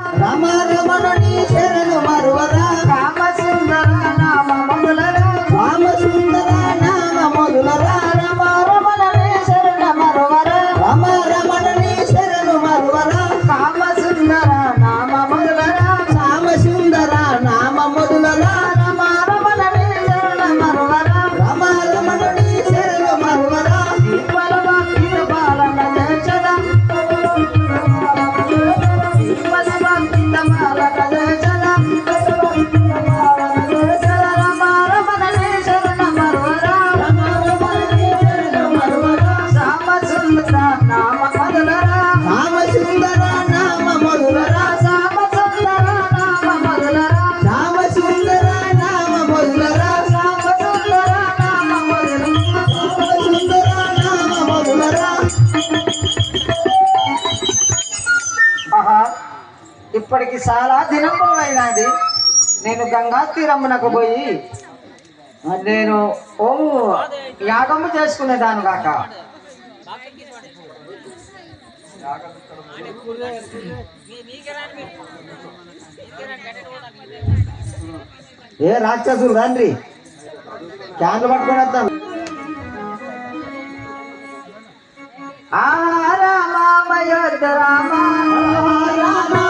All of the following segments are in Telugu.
રામા રમણની શરણ મારો રામ ఇప్పటికి చాలా దినంబులైనది నేను గంగా తీరమ్మునకు పోయి నేను ఓ యాగము చేసుకునేదాను కాక. ఏ రాక్షసులు రండి క్యాన్లు పట్టుకుని వద్దాం రామ రామ.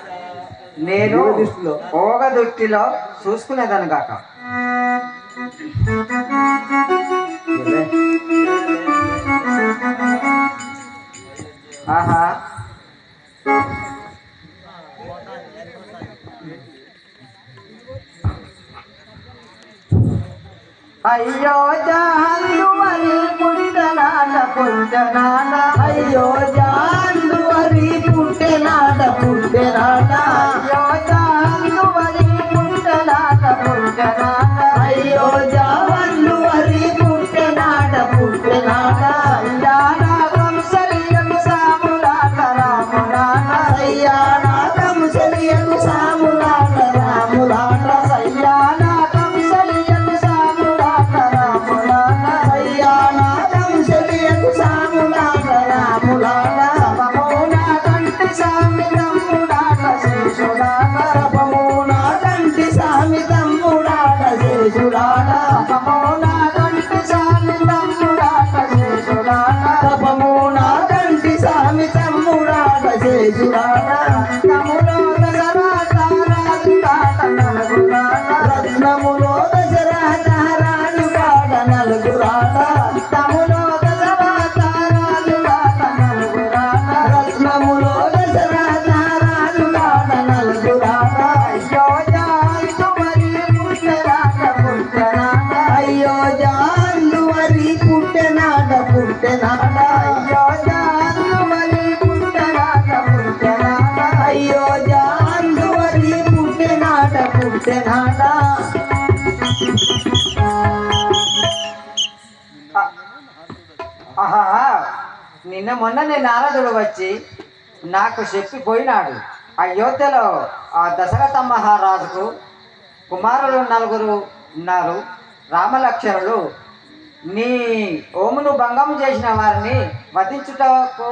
నేను పోగ దృష్టిలో చూసుకునేదాను కాక ఆహా. అయ్యో జాన్లు మరి పుట్టనాట పుట్టనాట అయ్యో జాన్లు మరి పుట్టనాట పుట్టనాట yo ya Jesús, నిన్న మొన్ననే నారదుడు వచ్చి నాకు చెప్పిపోయినాడు అయోధ్యలో ఆ దశరథ మహారాజుకు కుమారులు నలుగురు ఉన్నారు. రామలక్ష్మణులు నీ ఓమును భంగం చేసిన వారిని వధించుటకు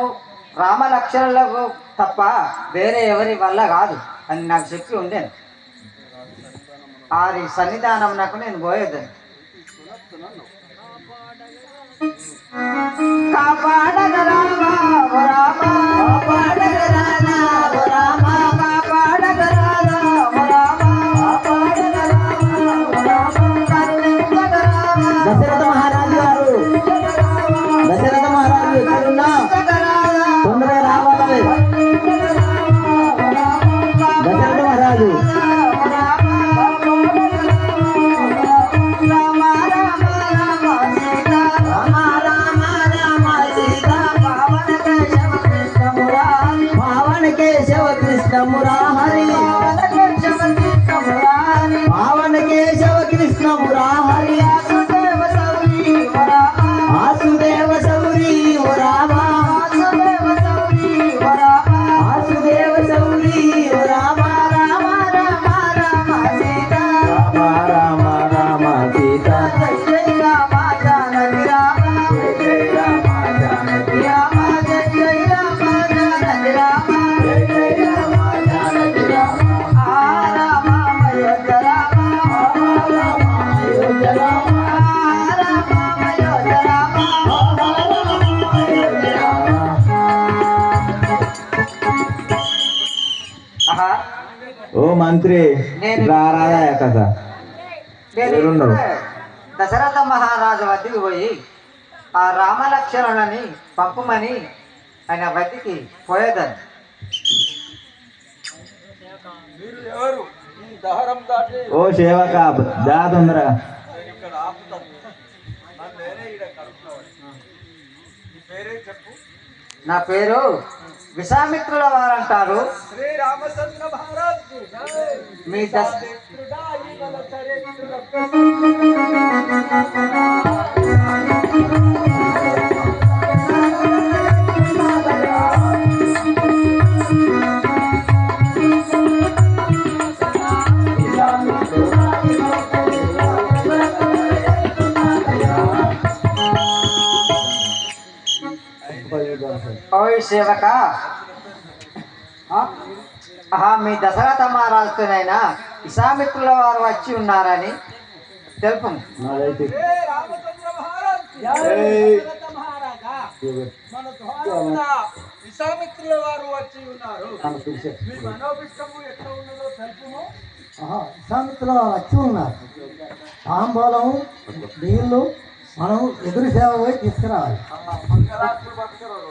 రామలక్ష్మణులకు తప్ప వేరే ఎవరి వల్ల కాదు అని నాకు చెప్పి ఉండేను. వారి సన్నిధానం నాకు నేను పోయేదాన్ని. కాపాడగరామా రామా కాపాడగరామా నేను దశరథ మహారాజు వద్దకు పోయి ఆ రామలక్ష్మణులని పంపమని ఆయన వద్దకి పోయేదని మీరు ఎవరు? ఈ దహరం దాటి ఓ సేవక దా తొందరగా. నేను ఇక్కడ ఆపుతాను నన్ను నేనే ఇక్కడ కలుపుతాను నీ పేరే చెప్పు. నా పేరు విశ్వామిత్రుల కి జై. మీ దశ చరిత్రుడా ఈగల చరిత్రుల ఓయ్ సేవక? ఆ? ఆహా మీ దశరథ మహారాజుతోనైనా విశ్వామిత్రుల వారు వచ్చి ఉన్నారని తెలుపు. విశ్వామిత్రుల వారు వచ్చి ఉన్నారు. మీ మనోభిష్టము ఎట్లా ఉన్నదో తెలుపుము. విశ్వామిత్రుల వచ్చి ఉన్నారు. తాంబూలం నీళ్ళు మనం ఎదురు సేవ పోయి తీసుకురావాలి. మంగళాత్రులు పట్టుకురాడు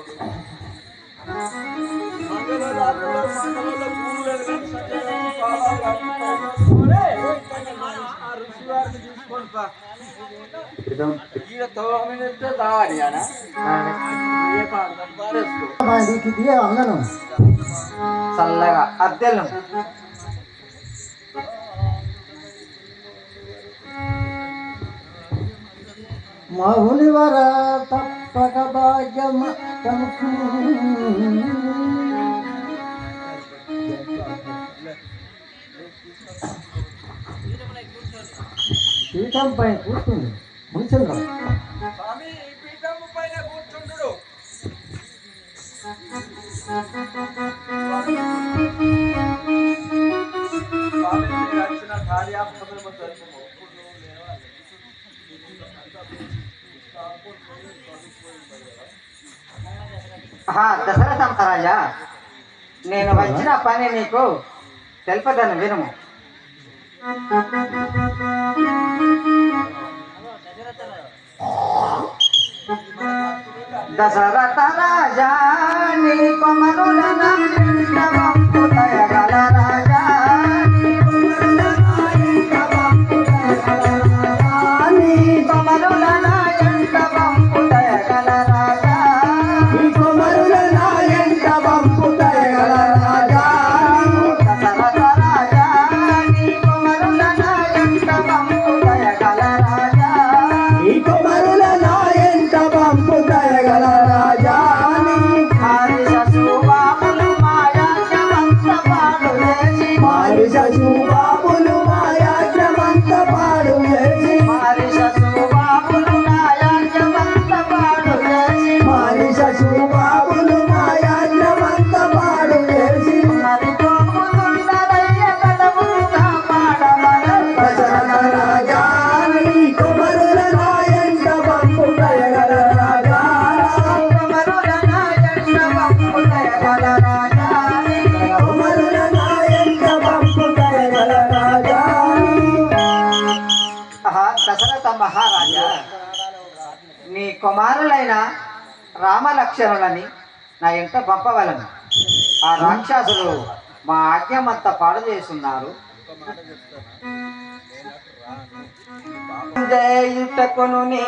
మౌని వర తప్పక భాగ్యమ పీఠం పైన కూర్చుంది ముంచుండ్రం నేను వచ్చిన పని నీకు? తెలుపదని వినుము. దశరథ రాజా నీ కొమరుల ఆయన రామలక్ష్మణులని నా ఇంట పంపవలను. ఆ రాక్షసులు మా ఆజ్ఞమంతా పాడు చేస్తున్నారు. జయుటకును నీ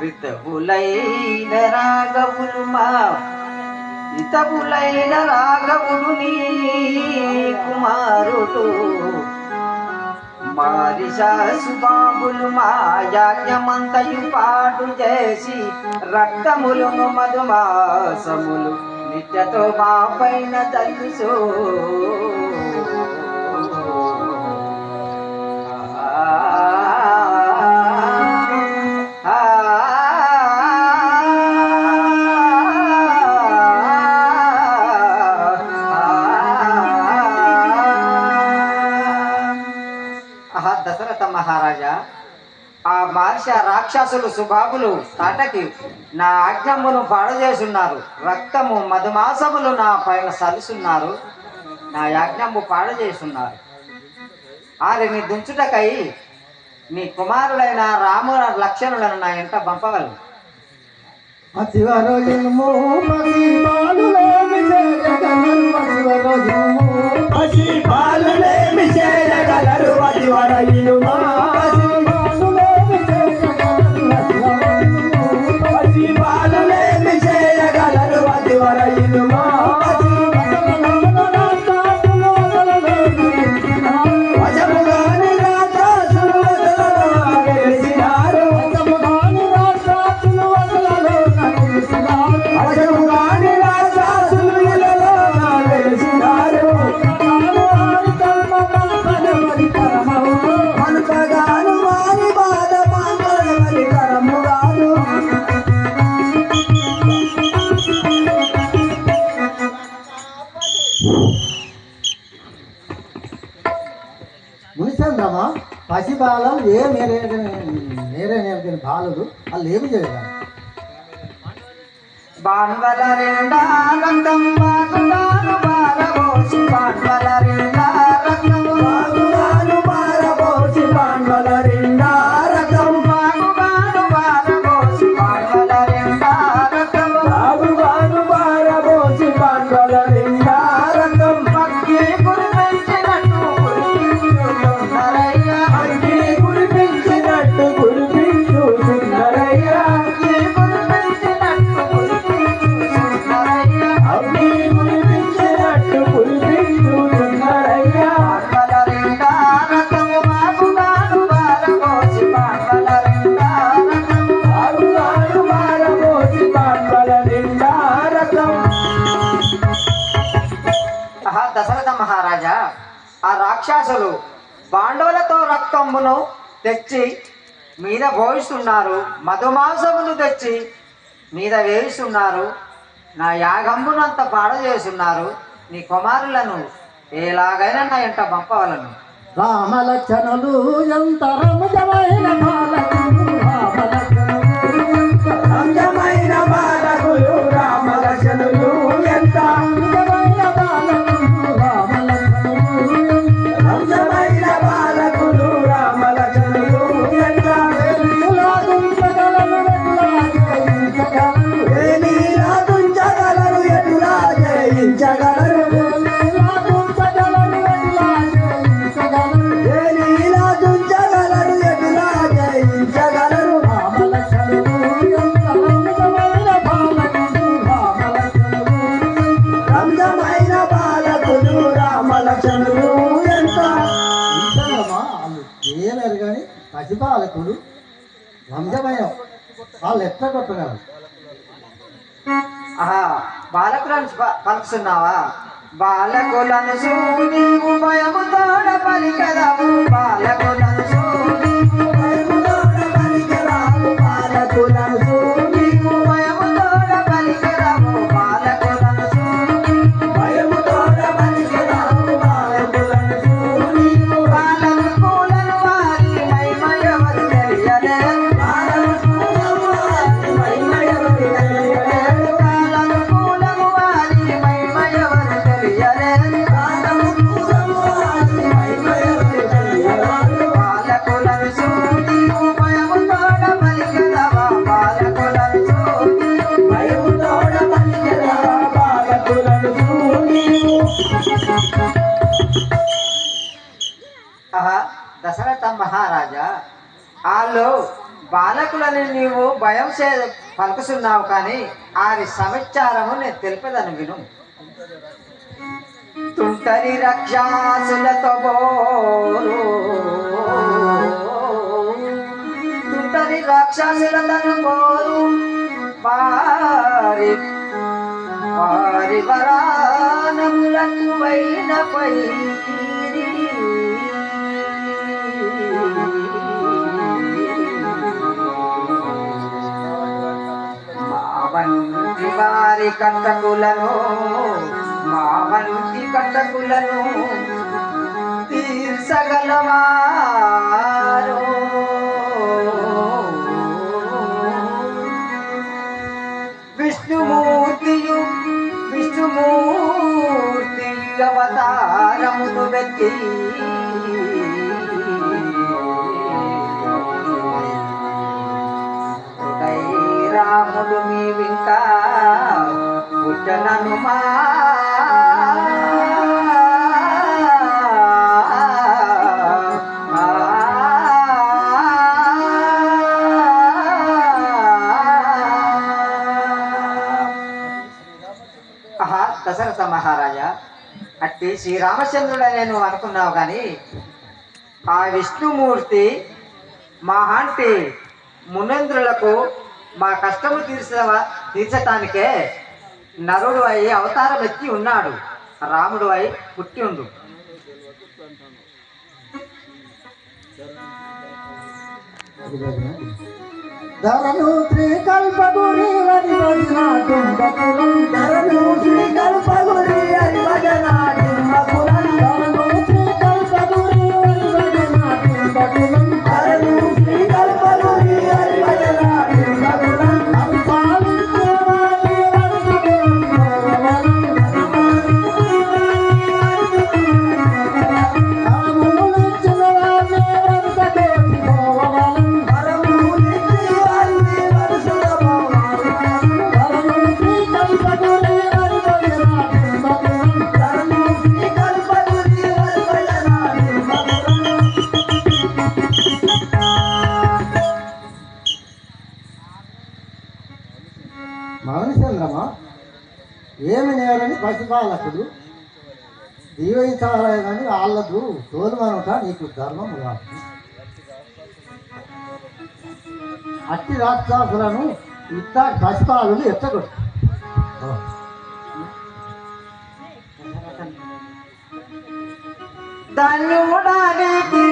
వితవులైన మా ఇతవులైన రాగవులు నీ కుమారుడు. మారిశాసుబాబులు మాయాజ్ఞమంతయు పాటు చేసి రక్తములను మధుమాసములు నిత్యతో మా పైన తల్లుసో రాక్షసులు సుబాబులు తాటకి నా ఆజ్ఞమును పాడు చేసున్నారు రక్తము మధుమాసములు నా పైన సలుసున్నారు నా యాజ్ఞము పాడు చేస్తున్నారు. వారిని దుంచుటకై నీ కుమారులైన రాము లక్షణులను నా ఇంట పంపగలను. అతివరజము మునిచంద్రమా పసిబాలం ఏ మేరే మేరే నేర్పిన బాలుడు వాళ్ళు ఏమి చేయగలరు బాణవల రెండా రాక్షసులు పాండవులతో రక్తమును తెచ్చి మీద భోయిస్తున్నారు మధుమాంసమును తెచ్చి మీద వేయిస్తున్నారు నా యాగంబునంత పాడ చేస్తున్నారు నీ కుమారులను ఎలాగైనా నా ఇంట పంపవలను. రామలక్షణులు ఎంత రమజమైన వాళ్ళు ఆహా బాలకులను పలుకుతున్నావా? బాలకులను భయము భయముతోడ పలికదము బాలకులను మహారాజా వాళ్ళు బాలకులని నీవు భయం చే పలుకుతున్నావు కానీ వారి సమాచారము నేను తెలిపేదని విను. తుంటరి రక్షాసులతో బోరు. తుంటరి రాక్షసులతను బోరు. వారి వారి వరానములకు వైన వారి కట్టకులను మా మావంటి కట్టకులను తీర్చగలవారు విష్ణుమూర్తియు విష్ణుమూర్తి అవతారమును వెత్తి రాముడు మీ వింక పుట్టననుమా దశరథ మహారాజా. అట్టి శ్రీరామచంద్రుడు నేను అనుకున్నావు కానీ ఆ విష్ణుమూర్తి మా మహాంటి మునంద్రులకు మా కష్టము తీర్చ తీర్చటానికే నరుడు అయి అవతారం ఎత్తి ఉన్నాడు. రాముడు అయి పుట్టి ఉండు. ధరను త్రికల్పగురి అని భజనాటుంబకులం ధరను త్రికల్పగురి అని భజనాటుంబకులం వాళ్ళకు తోలుమనుట నీకు ధర్మం కాదు అట్టి రాక్షసులను ఇట్ట పసిపాలు ఎత్తగొట్టు ధన్యుడాని కీర్తి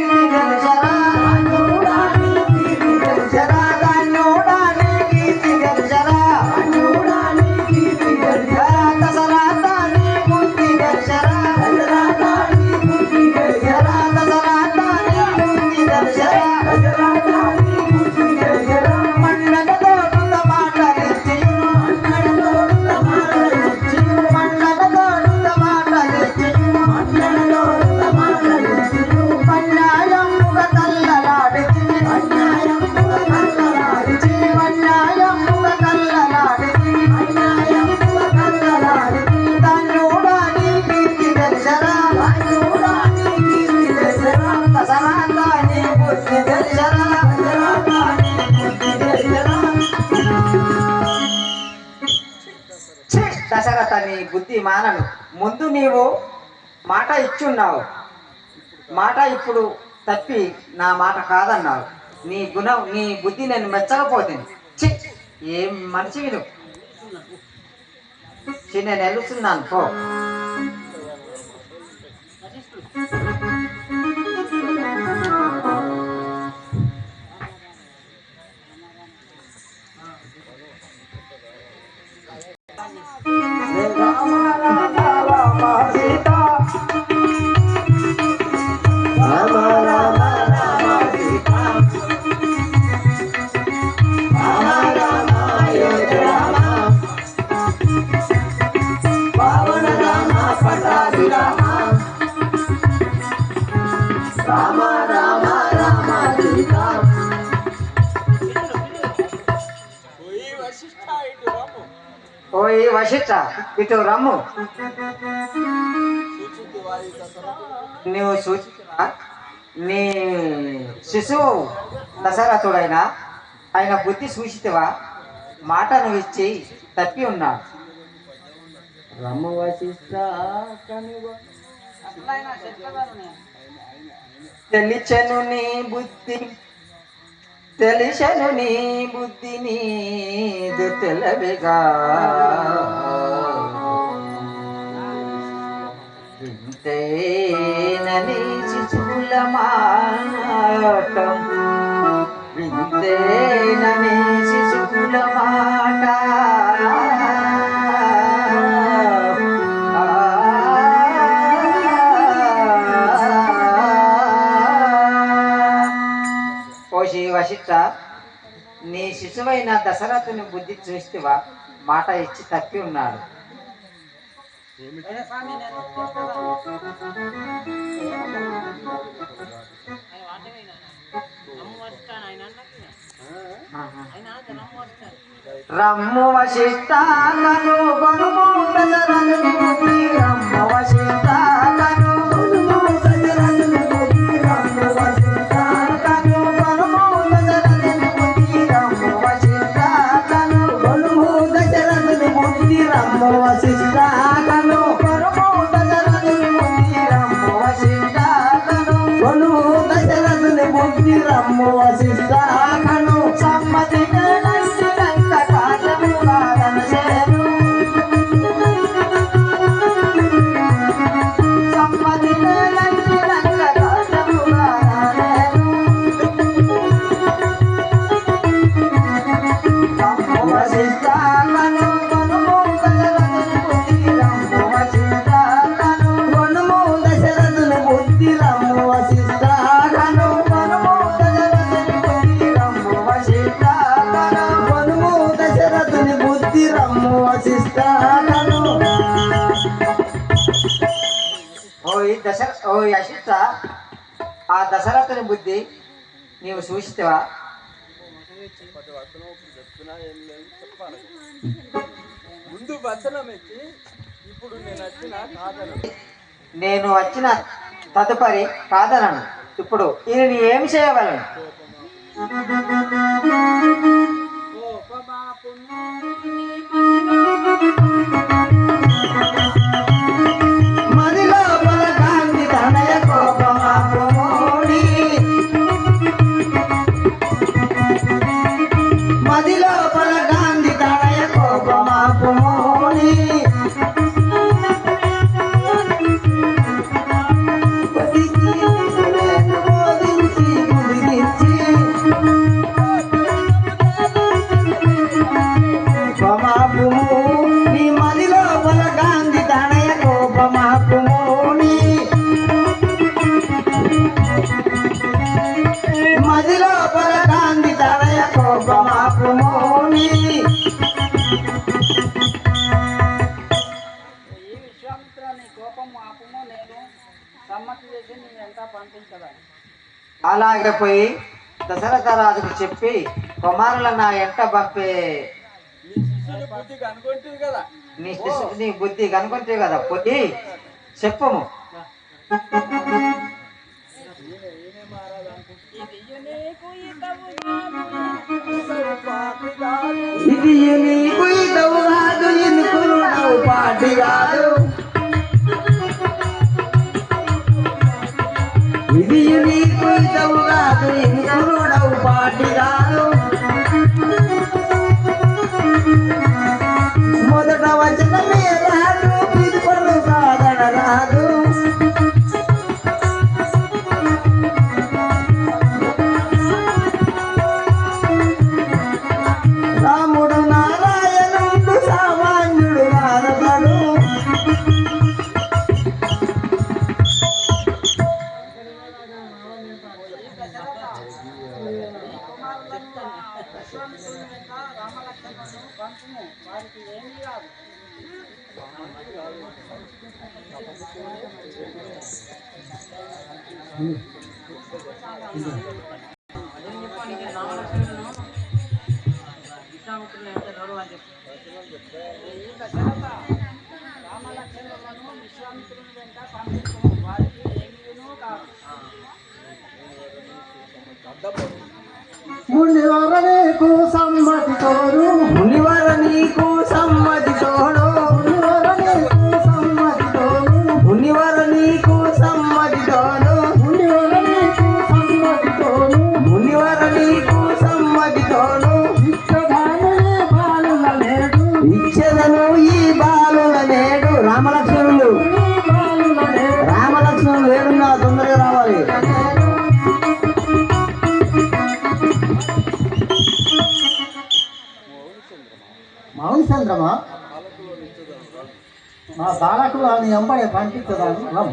ఛీ! దశరథ నీ బుద్ధి మానను ముందు నీవు మాట ఇచ్చున్నావు. మాట ఇప్పుడు తప్పి నా మాట కాదన్నావు. నీ గుణం నీ బుద్ధి నేను మెచ్చకపోతుంది ఏం మనిషి విను నేను వెళ్తున్నాను పో. వశిష్ఠ ఇటు రమ్ము ఓయ్ వశిష్ట ఇటు రమ్ము. నువ్వు సూచించరా నీ శిశువు దశరథుడైన ఆయన బుద్ధి సూచితివా మాటను ఇచ్చి తప్పి ఉన్నాడు రమ్మ వశిష్ట తెలిచెను నీ బుద్ధి తెలిసెను నీ బుద్ధి నీదు తెలవిగా. వింతేనని శిశుల మాటం వింతేనని శిశుల మాట. వశిష్ట నీ శిశువైన దశరథుని బుద్ధి చూస్తేవా? మాట ఇచ్చి తప్పి ఉన్నాడు. రమ్ము వశిష్టాలను కను గొనుము దశరథుని బుద్ధి రమ్ము వశిష్ట నీవు సూచితవా ముందు వచనం ఎత్తి ఇప్పుడు నేను వచ్చిన కాదను నేను వచ్చిన తదుపరి కాదనను. ఇప్పుడు ఈయన ఏమి చేయగలను అలాగే పోయి దశరథ రాజుకు చెప్పి కుమారుల నా ఎంట పంపే. నీ శిష్యుని నీ బుద్ధి కనుకుంటే కదా? పోయి చెప్పము ఇది నీకు ఇదవు కాదు ఎందుకు పాటి కాదు? ఇది నీకు ఇదవు కాదు ఎన్నుకులు నవ్వు పాటి మమ్మల్ని విశ్వామిత్రుని వెంట పంపించము వారికి ఏమీను కాదు. మూడు సమ్మతి కోరు. మా బాలకులు అని ఎంబడే పంపించదాను రమ్